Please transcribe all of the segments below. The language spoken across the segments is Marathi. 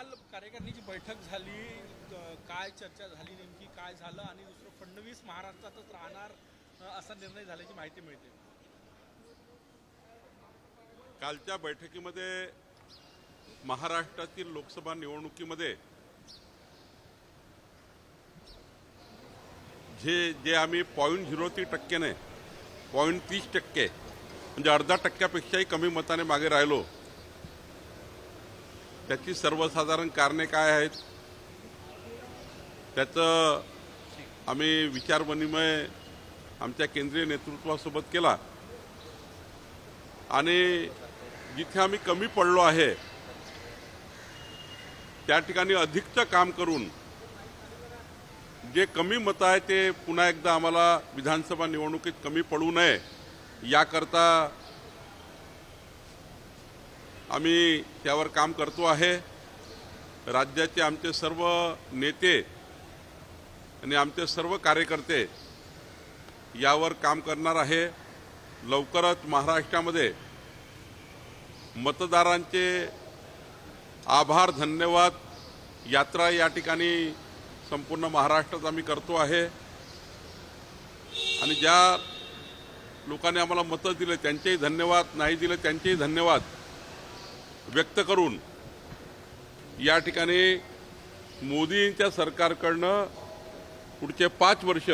काल कार्यकारिणीची बैठक झाली काय चर्चा झाली नेमकी काय झालं आणि दुसरं फडणवीस महाराष्ट्रातच राहणार असा निर्णय झाल्याची माहिती मिळते. कालच्या बैठकीमध्ये महाराष्ट्रातील लोकसभा निवडणुकीमध्ये जे जे आम्ही पॉईंट झिरो ती टक्क्याने पॉईंट तीस टक्के म्हणजे अर्धा टक्क्यापेक्षाही कमी मताने मागे राहिलो त्याची सर्वसाधारण कारणे काय आहेत? त्याचं आम्ही विचारविनिमय आमच्या केंद्रीय नेतृत्वासोबत केला. आणि जिथे आम्ही कमी पडलो आहे त्या ठिकाणी अधिकचं काम करून जे कमी मतं आहे ते पुन्हा एकदा आम्हाला विधानसभा निवडणुकीत कमी पडू नये याकरता आम्ही त्यावर काम करतो आहे. राज्याचे आमचे सर्व नेते आणि आमचे सर्व कार्यकर्ते यावर काम करणार आहे. लवकरच महाराष्ट्रामध्ये मतदारांचे आभार धन्यवाद. यात्रा या ठिकाणी संपूर्ण महाराष्ट्रात आम्ही करतो आहे. आणि ज्या लोकांनी आम्हाला मतं दिले त्यांचेही धन्यवाद नाही दिले त्यांचेही धन्यवाद. व्यक्त करून या ठिकाणी मोदींच्या सरकारकडनं पुढचे पाच वर्ष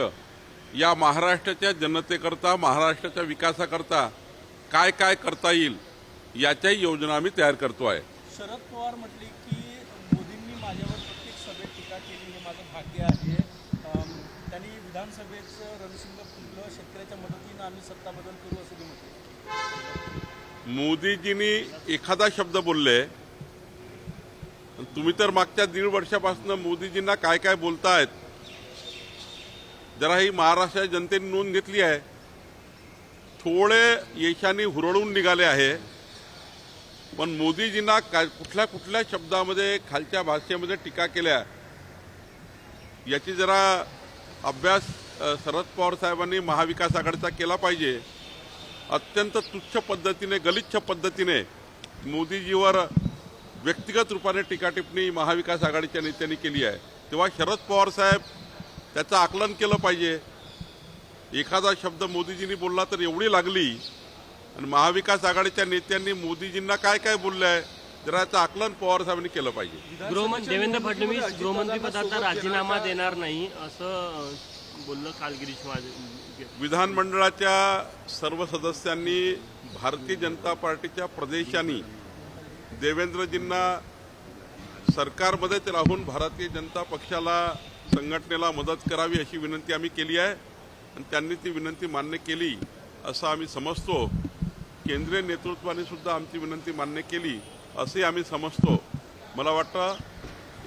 या महाराष्ट्राच्या जनतेकरता महाराष्ट्राच्या विकासाकरता काय काय करता येईल याच्याही योजना आम्ही तयार करतो आहे. शरद पवार म्हटले की मोदींनी माझ्यावर प्रत्येक सभेत टीका केली हे माझं भाग्य आहे. त्यांनी विधानसभेचं रणसिंग फुललं शेतकऱ्याच्या मदतीनं आम्ही सत्ता बदल करू असं म्हटलं. मोदीजींनी एखादा शब्द बोलले तुम्ही तर मागच्या दीड वर्षापासून मोदीजींना काय काय बोलतायत जरा ही महाराष्ट्राच्या जनतेने नोंद घेतली आहे. थोडे यशाने हुरळून निघाले आहे. पण मोदीजींना काय कुठल्या कुठल्या शब्दामध्ये खालच्या भाषेमध्ये टीका केल्या याची जरा अभ्यास शरद पवार साहेबांनी महाविकास आघाडीचा केला पाहिजे. अत्यंत तुच्छ पद्धतीने गलिच्छ पद्धतीने मोदीजीवर व्यक्तिगत रूपाने टीका टिप्पणी महाविकास आघाडीच्या नेत्यांनी केली आहे. तेव्हा शरद पवार साहेब त्याचं आकलन केलं पाहिजे. एखादा शब्द मोदीजींनी बोलला तर एवढी लागली. आणि महाविकास आघाडीच्या नेत्यांनी मोदीजींना काय काय बोललं आहे जरा याचं आकलन पवार साहेबांनी केलं पाहिजे. गृहमंत्री देवेंद्र फडणवीस गृहमंत्री पदाचा राजीनामा देणार नाही असं बोललं काल गिरीश महाजन विधानमंडळाच्या सर्व सदस्यांनी भारतीय जनता पार्टीच्या प्रदेशांनी देवेंद्रजींना सरकारमध्ये ते राहून भारतीय जनता पक्षाला संघटनेला मदत करावी अशी विनंती आम्ही केली आहे आणि त्यांनी ती विनंती मान्य केली असं आम्ही समजतो. केंद्रीय नेतृत्वाने सुद्धा आमची विनंती मान्य केली असे आम्ही समजतो. मला वाटतं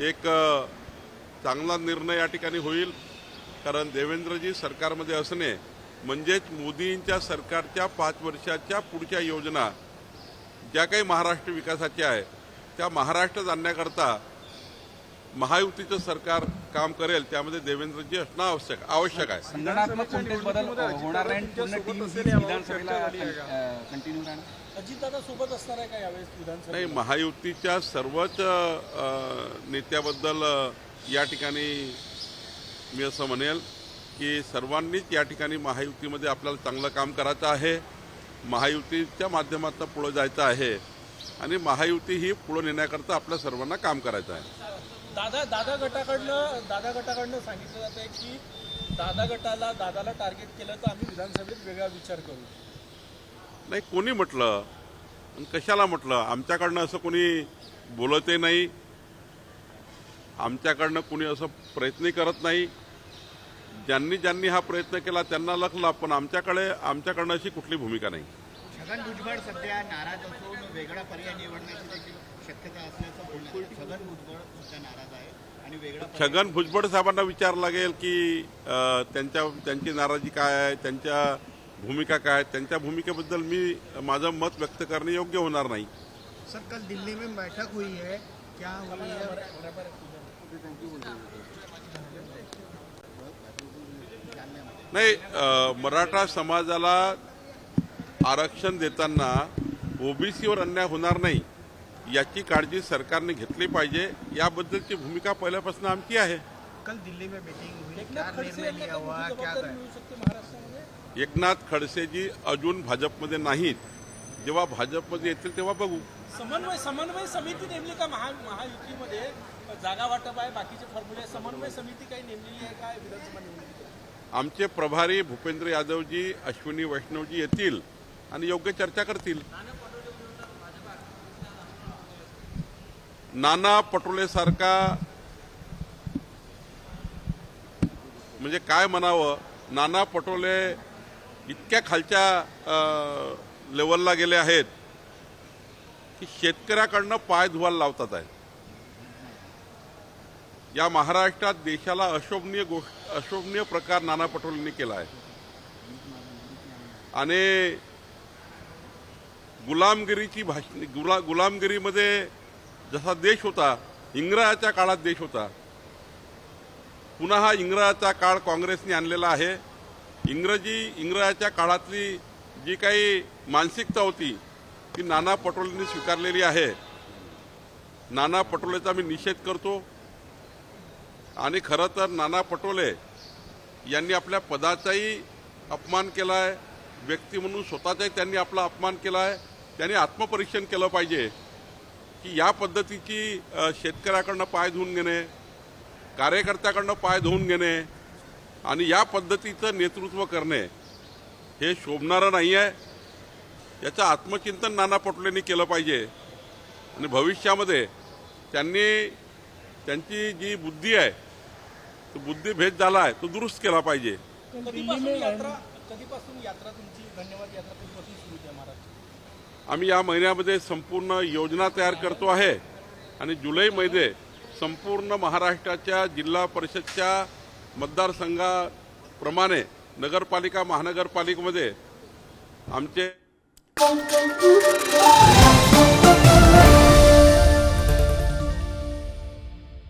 एक चांगला निर्णय या ठिकाणी होईल. कारण देवेंद्रजी सरकारमध्ये असणे म्हणजेच मोदींच्या सरकारच्या पाच वर्षाच्या पुढच्या योजना ज्या काही महाराष्ट्र विकासाच्या आहे त्या महाराष्ट्रात आणण्याकरता महायुतीचं सरकार काम करेल त्यामध्ये देवेंद्रजी असणं आवश्यक आवश्यक आहे. नाही पूर्ण टीम ही विधानसभेला कंटिन्यू राहणार. अजितदादा सोबत असणार आहे का यावेळेस नाही विधानसभेत महायुतीच्या सर्वच नेत्याबद्दल या ठिकाणी मी असं म्हणेल की सर्वांनीच या ठिकाणी महायुतीमध्ये आपल्याला चांगलं काम करायचं आहे. महायुतीच्या माध्यमातून पुढं जायचं आहे आणि महायुती ही पुढं नेण्याकरता आपल्या सर्वांना काम करायचं आहे. दादा दादा गटाकडनं दादा गटाकडनं सांगितलं जात आहे की दादा गटाला दादाला टार्गेट केलं तर आम्ही विधानसभेत वेगळा विचार करू. नाही कोणी म्हटलं आणि कशाला म्हटलं? आमच्याकडनं असं कोणी बोलतही नाही. आमच्याकडनं कोणी असं प्रयत्नही करत नाही. ज्यांनी ज्यांनी हा प्रयत्न केला त्यांना लखला पण आमच्याकडे आमच्याकडनं अशी कुठली भूमिका नाही. छगन भुजबळ सध्या नाराज असून वेगळा पर्याय निवडण्याची देखील शक्यता असल्याचं. छगन भुजबळ सध्या नाराज आहे आणि वेगळा पर्याय- छगन भुजबळ साहेबांना विचार लागेल की त्यांच्या त्यांची नाराजी काय आहे त्यांच्या भूमिका काय आहेत त्यांच्या भूमिकेबद्दल मी माझं मत व्यक्त करणे योग्य होणार नाही. सर कल दिल्ली में बैठक हुई है. क्या हुई है? नाही मराठा समाजाला आरक्षण देताना ओबीसीवर अन्याय होणार नाही याची काळजी सरकारने घेतली पाहिजे याबद्दलची भूमिका पहिल्यापासून आमची आहे. कल दिल्ली में मीटिंग हुई क्या एकनाथ खडसेजी अजून भाजपमध्ये नाहीत. जेव्हा भाजपमध्ये येतील तेव्हा बघू. समन्वय समन्वय समिती नेमली का महा महायुतीमध्ये? जागा वाटप आहे बाकीचे फॉर्म्युले. समन्वय समिती काही नेमलेली आहे काय विधानसभा आमचे प्रभारी भूपेंद्र यादवजी अश्विनी वैष्णवजी येतील आणि योग्य चर्चा करतील. नाना पटोलेसारखा म्हणजे काय म्हणावं? नाना पटोले इतक्या खालच्या लेवलला गेले आहेत की शेतकऱ्याकडनं पाय धुवायला लावतात आहे या महाराष्ट्रात देशाला अशोभनीय गोष्ट अशोभनीय प्रकार नाना पटोलेंनी केला आहे. आणि गुलामगिरीची भाषण गुला गुलामगिरीमध्ये जसा देश होता इंग्रजाच्या काळात देश होता पुन्हा हा इंग्रजाचा काळ काँग्रेसने आणलेला आहे. इंग्रजी इंग्रजाच्या काळातली जी काही मानसिकता होती ती नाना पटोलेंनी स्वीकारलेली आहे. नाना पटोलेचा मी निषेध करतो. आणि खरं तर नाना पटोले यांनी आपल्या पदाचाही अपमान केला आहे व्यक्ती म्हणून स्वतःचाही त्यांनी आपला अपमान केला आहे त्यांनी आत्मपरीक्षण केलं पाहिजे की या पद्धतीची शेतकऱ्याकडनं पाय धुवून घेणे कार्यकर्त्याकडनं पाय धुवून घेणे आणि या पद्धतीचं नेतृत्व करणे हे शोभणारं नाही आहे याचं आत्मचिंतन नाना पटोलेंनी केलं पाहिजे. आणि भविष्यामध्ये त्यांनी त्यांची जी बुद्धी आहे तो बुद्धिभेद झाला आहे तो दुरुस्त केला पाहिजे. कधीपासून यात्रा कधीपासून यात्रा तुमची धन्यवाद यात्रा कधीपासून सुरू होते महाराष्ट्र आम्ही या महिन्यामध्ये संपूर्ण योजना तयार करतो आहे आणि जुलै मध्ये संपूर्ण महाराष्ट्राच्या जिल्हा परिषदच्या मतदारसंघाप्रमाणे नगरपालिका महानगरपालिकेमध्ये आमचे